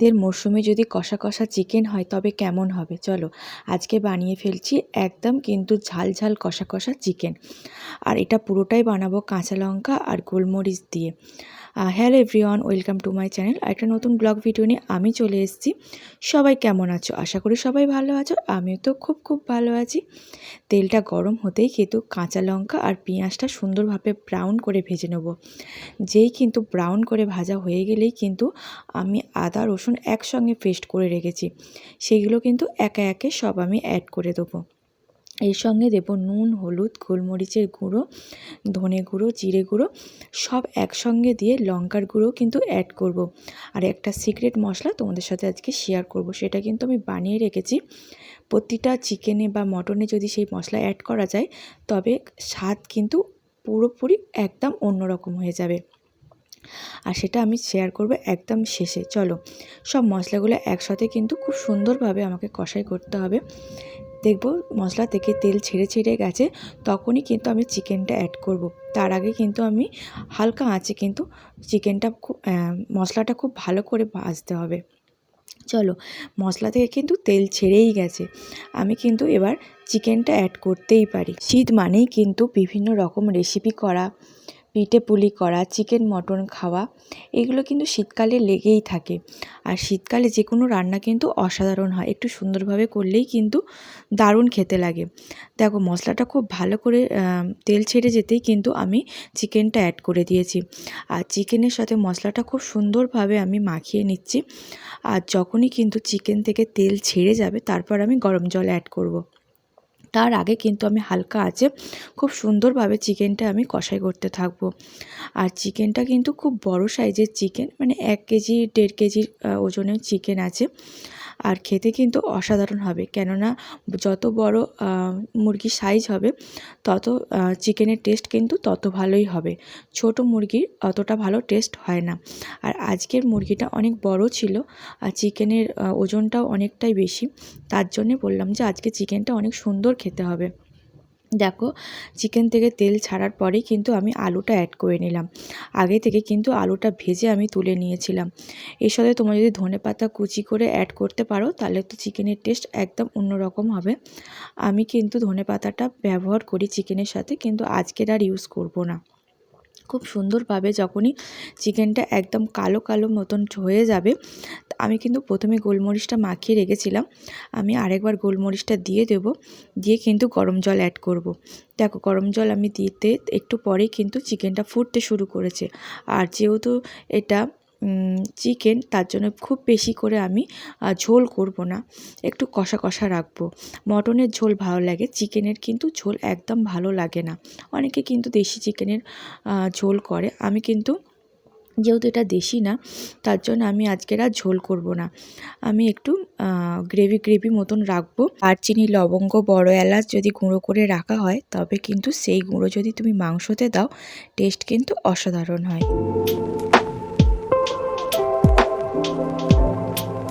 ঈদের মরশুমে যদি কষা কষা চিকেন হয়, তবে কেমন হবে? চলো, আজকে বানিয়ে ফেলছি একদম কিন্তু ঝাল ঝাল কষা কষা চিকেন। আর এটা পুরোটাই বানাবো কাঁচা লঙ্কা আর গোলমরিচ দিয়ে। Hello everyone, welcome to my channel. একটা নতুন ব্লগ ভিডিও নিয়ে আমি চলে এসেছি। সবাই কেমন আছো? আশা করি সবাই ভালো আছো, আমিও তো খুব খুব ভালো আছি। তেলটা গরম হতেই কিন্তু কাঁচা লঙ্কা আর পেঁয়াজটা সুন্দরভাবে ব্রাউন করে ভেজে নেব। যেই কিন্তু ব্রাউন করে ভাজা হয়ে গেলেই কিন্তু আমি আদা, রসুন একসঙ্গে পেস্ট করে রেখেছি। সেগুলো কিন্তু একে একে সব আমি অ্যাড করে দেবো। এর সঙ্গে দেবো নুন, হলুদ, গোলমরিচের গুঁড়ো, ধনে গুঁড়ো, জিরে গুঁড়ো, সব একসঙ্গে দিয়ে লঙ্কার গুঁড়ো কিন্তু অ্যাড করব। আর একটা সিক্রেট মশলা তোমাদের সাথে আজকে শেয়ার করব, সেটা কিন্তু আমি বানিয়ে রেখেছি প্রতিটা চিকেনে বা মটনে যদি সেই মশলা অ্যাড করা যায়, তবে স্বাদ কিন্তু পুরোপুরি একদম অন্যরকম হয়ে যাবে আর সেটা আমি শেয়ার করব একদম শেষে। চলো, সব মশলাগুলো একসাথে কিন্তু খুব সুন্দরভাবে আমাকে কষাই করতে হবে। দেখব মশলা থেকে তেল ছেড়ে ছেড়ে গেছে, তখনই কিন্তু আমি চিকেনটা অ্যাড করব। তার আগে কিন্তু আমি হালকা আঁচে কিন্তু চিকেনটা খুব মশলাটা খুব ভালো করে ভাজতে হবে। চলো, মশলা থেকে কিন্তু তেল ছেড়েই গেছে। আমি কিন্তু এবার চিকেনটা অ্যাড করতেই পারি। শীত মানেই কিন্তু বিভিন্ন রকম রেসিপি করা পিঠে পুলি করা চিকেন মটন খাওয়া, এগুলো কিন্তু শীতকালে লেগেই থাকে। আর শীতকালে যে কোনো রান্না কিন্তু অসাধারণ হয়। একটু সুন্দরভাবে করলেই কিন্তু দারুণ খেতে লাগে। দেখো, মশলাটা খুব ভালো করে তেল ছেড়ে যেতেই কিন্তু আমি চিকেনটা অ্যাড করে দিয়েছি। আর চিকেনের সাথে মশলাটা খুব সুন্দরভাবে আমি মাখিয়ে নিচ্ছি। আর যখনই কিন্তু চিকেন থেকে তেল ছেড়ে যাবে, তারপর আমি গরম জল অ্যাড করব। তার আগে কিন্তু আমি হালকা আছে, খুব সুন্দরভাবে চিকেনটা আমি কষাই করতে থাকব। আর চিকেনটা কিন্তু খুব বড় সাইজের চিকেন মানে এক কেজি, দেড় কেজির ওজনের চিকেন আছে। আর খেতে কিন্তু অসাধারণ হবে। কেননা যত বড় মুরগির সাইজ হবে, তত চিকেনের টেস্ট কিন্তু তত ভালোই হবে। ছোট মুরগির অতটা ভালো টেস্ট হয় না। আর আজকের মুরগিটা অনেক বড় ছিল, আর চিকেনের ওজনটাও অনেকটাই বেশি। তার জন্যে বললাম যে, আজকে চিকেনটা অনেক সুন্দর খেতে হবে। দেখো চিকেন থেকে তেল ছাড়ার পরেই কিন্তু আমি আলুটা অ্যাড করে নিলাম। আগে থেকে কিন্তু আলুটা ভেজে আমি তুলে নিয়েছিলাম। এর সাথে তোমরা যদি ধনে পাতা কুচি করে অ্যাড করতে পারো, তাহলে তো চিকেনের টেস্ট একদম অন্যরকম হবে। আমি কিন্তু ধনে পাতাটা ব্যবহার করি চিকেনের সাথে, কিন্তু আজকের আর ইউজ করব না। খুব সুন্দরভাবে যখনই চিকেনটা একদম কালো কালো মতন হয়ে যাবে, আমি কিন্তু প্রথমে গোলমরিচটা মাখিয়ে রেখেছিলাম আমি আরেকবার গোলমরিচটা দিয়ে দেব, দিয়ে কিন্তু গরম জল অ্যাড করব। দেখো, গরম জল আমি দিতে একটু পরেই কিন্তু চিকেনটা ফুটতে শুরু করেছে আর যেহেতু এটা চিকেন তার জন্য খুব বেশি করে আমি ঝোল করব না। একটু কষা কষা রাখব। মটনের ঝোল ভালো লাগে, চিকেনের কিন্তু ঝোল একদম ভালো লাগে না। অনেকে কিন্তু দেশি চিকেনের ঝোল করে। আমি কিন্তু যেহেতু এটা দেশি না, তার জন্য আমি আজকের আর ঝোল করব না। আমি একটু গ্রেভি গ্রেভি মতন রাখব। আর চিনি লবঙ্গ, বড় এলাচ যদি গুঁড়ো করে রাখা হয়, তবে কিন্তু সেই গুঁড়ো যদি তুমি মাংসতে দাও টেস্ট কিন্তু অসাধারণ হয়। Thank you.